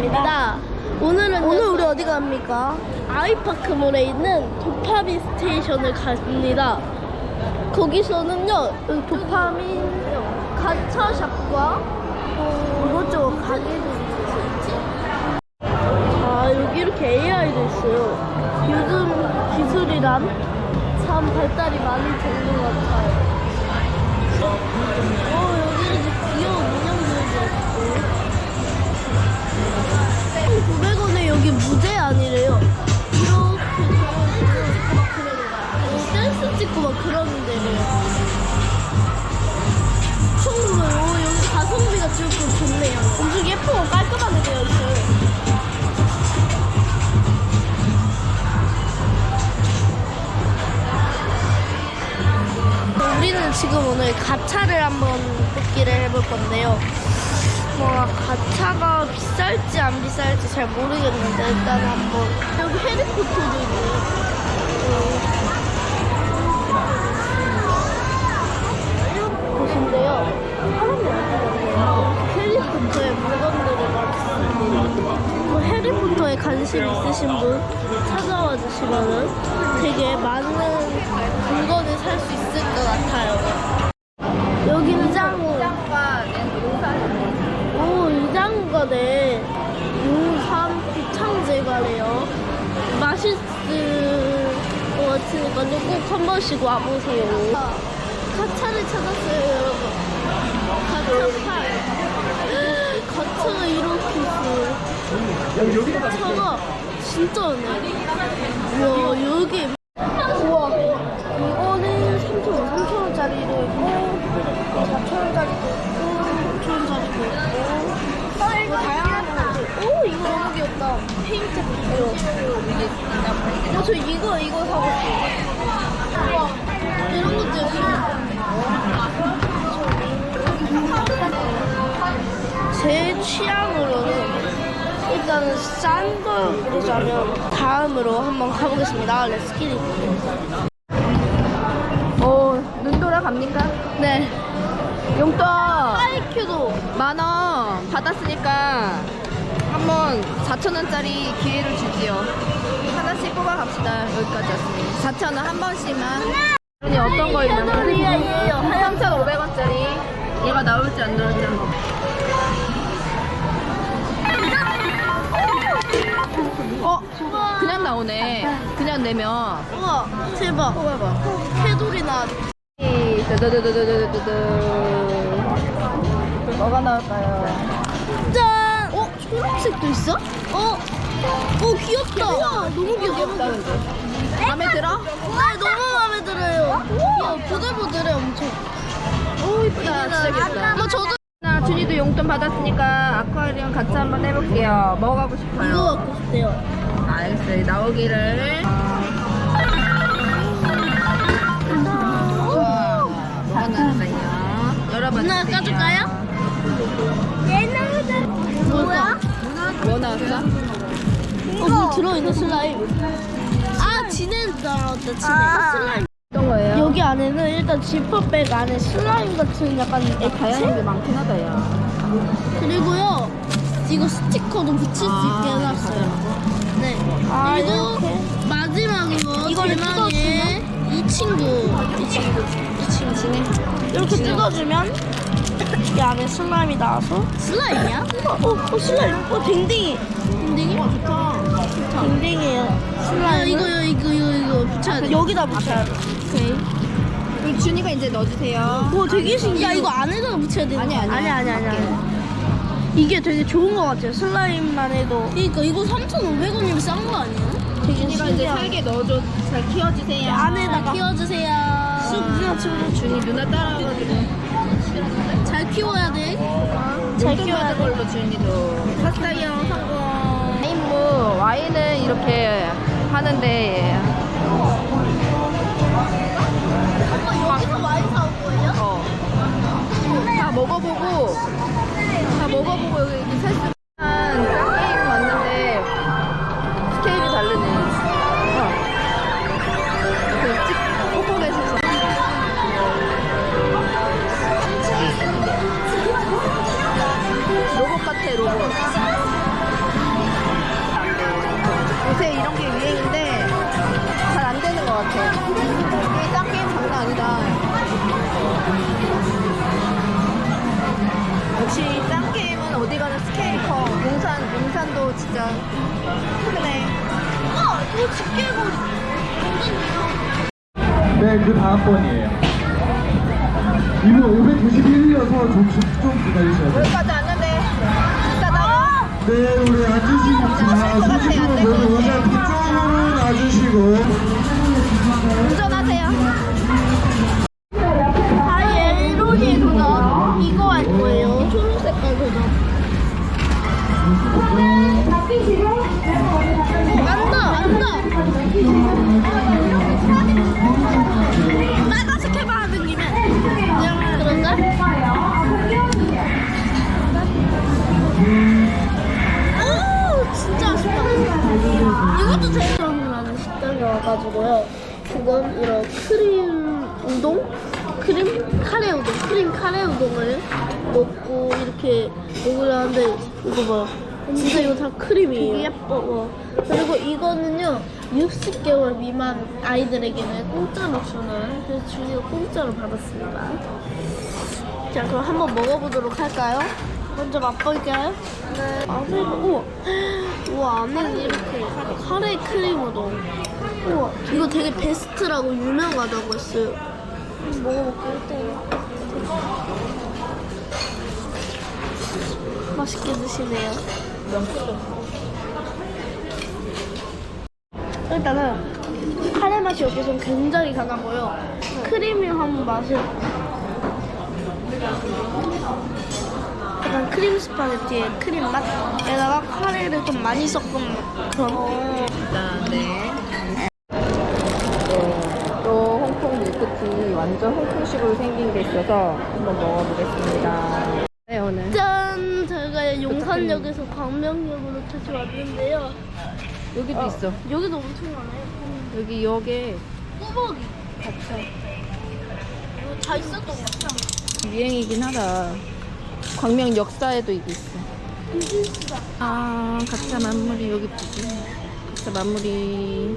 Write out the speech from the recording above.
반갑습니다. 오늘은 오늘 우리 어디 갑니까? 아이파크몰에 있는 도파민 스테이션을 갑니다. 거기서는요, 여기 도파민 가차샵과 어, 이것저것 가게들이 아 여기 이렇게 AI도 있어요. 요즘 기술이란 참 발달이 많이 되는 것 같아요. 어 가차를 한번 뽑기를 해볼 건데요. 뭐 가차가 비쌀지 안 비쌀지 잘 모르겠는데 일단 한번 여기 해리포터도 있네요. 보신데요. 사람이 많거든요. 해리포터의 물건들을 많습니다. 뭐 해리포터에 관심 있으신 분 찾아와 주시면은 되게 많은 물건을 살 수 있을 것 같아요. 여기는 짱구. 오, 이장거네. 용산 부창제과래요. 맛있을 것 같으니까 꼭한 번씩 와보세요. 가차를 찾았어요, 여러분. 가차팔. 가차가 이렇게 있어요. 가차가 진짜 많네. 우와, 여기. 우와. 싼 걸 고르자면 다음으로 한번 가보겠습니다. 렛츠기리. 어, 눈 돌아 갑니까? 네. 용돈 하이큐도 만원 받았으니까 한번 4천원짜리 기회를 주지요. 하나씩 뽑아 갑시다. 여기까지 왔으니. 4천원 한 번씩만. 아니 어떤 거 리아예요. 3,500원짜리 얘가 나올지 안 나올지 한번. 어? 그냥 나오네. 그냥 내면. 우와, 대박. 뽑아봐. 캐돌이 나. 두두두두두두두. 뭐가 나올까요? 짠! 어? 초록색도 있어? 어? 어, 귀엽다. 우와, 너무 귀엽다. 마음에 들어? 네, 너무 마음에 들어요. 우와, 보들보들해, 엄청. 오 이쁘다. 진짜 귀엽다. 뭐 저도 나 준이도 용돈 받았으니까 아쿠아리움 같이 한번 해볼게요. 뭐 가고 싶어요? 이거 갖고 싶대요. 알겠어요. 나오기를. 누나. 까줄까요? 뭐야? 뭐 나왔어? 어, 뭐 들어있는 슬라임. 아, 진해 나왔다, 진해. 슬라임. 어떤 거예요? 여기 안에는 일단 지퍼백 안에 슬라임 같은 약간 다양한 게 액체? 많긴 하다, 야. 그리고요, 이거 스티커도 붙일 수 있게 해놨어 2층, 2층 진행. 이렇게 뜯어주면 이 안에 슬라임이 나와서 슬라임이야? 어, 어 슬라임. 어, 댕댕이. 댕댕이? 와, 좋다. 좋다. 댕댕이에요. 슬라임. 이거, 이거, 이거, 이거, 이거 붙여야 돼. 여기다 붙여야 돼. 오케이. 그럼 준이가 이제 넣어주세요. 오, 되게 신기해. 이거 안에다 붙여야 되는 아니, 아니, 아니, 아니, 아니, 아니. 이게 되게 좋은 거 같아요. 슬라임만 해도. 그러니까 이거 3,500원이면 싼 거 아니야? 되게 준이가 이제 신기하다. 살게 넣어줘. 잘 키워주세요. 안에다가 키워주세요. 쑥 누나 친구. 준이 누나 따라와가지고. 잘 키워야 돼. 잘 용돈 키워야 돼. 걸로 준이도. 샀어요, 성공. 와인 뭐, 와인은 이렇게 하는데, 엄마 여기서 와인 사올 거예요? 어. 다 먹어보고, 다 먹어보고 여기 이렇게 살수 로봇 같아, 로봇. 요새 이런 게 유행인데 잘 안 되는 것 같아. 이게 짱 게임 장난 아니다. 역시 짱 게임은 어디 가나 스케일 커. 용산, 용산도 진짜 크네. 어, 이거 집게고 네, 그 다음 번이에요. 이분 591이어서 좀, 좀, 좀 기다리셔야 돼요. 여기까지 왔는데? 네, 우리 앉으시고, 자, 소식으로 모두 의자 뒤쪽으로 놔주시고. 운전하세요. 아, 예론이 도전. 이거 할 거예요. 초록 색깔 도전. 안다, 안다. 우동? 크림 카레 우동, 크림 카레 우동을 먹고 이렇게 먹으려 하는데 이거 봐. 진짜 이거 다 크림이에요. 되게 예뻐. 그리고 이거는요. 60개월 미만 아이들에게는 공짜로 주는 그래서 준이가 공짜로 받았습니다. 자 그럼 한번 먹어보도록 할까요? 먼저 맛볼까요? 네. 안에 우와 우와 안에는 이렇게 카레 크림 우동. 우와 이거 되게 베스트라고 유명하다고 했어요. 한번 먹어볼게요. 일단. 맛있게 드시네요. 일단은 카레 맛이 여기서 굉장히 강하고요. 크리미한 맛이 약간 크림 스파게티의 크림 맛에다가 카레를 좀 많이 섞은 그런 네. 밀크티 완전 홍콩식으로 생긴 게 있어서 한번 먹어보겠습니다. 네 오늘 짠! 저희가 용산역에서 광명역으로 다시 왔는데요. 여기도 있어. 여기도 엄청 많아요. 여기 역에 꾸벅이 가차 이거 다 있었던 것 같아요. 유행이긴 하다. 광명 역사에도 이게 있어. 아 가차 만물이 여기 보지. 가차 만물이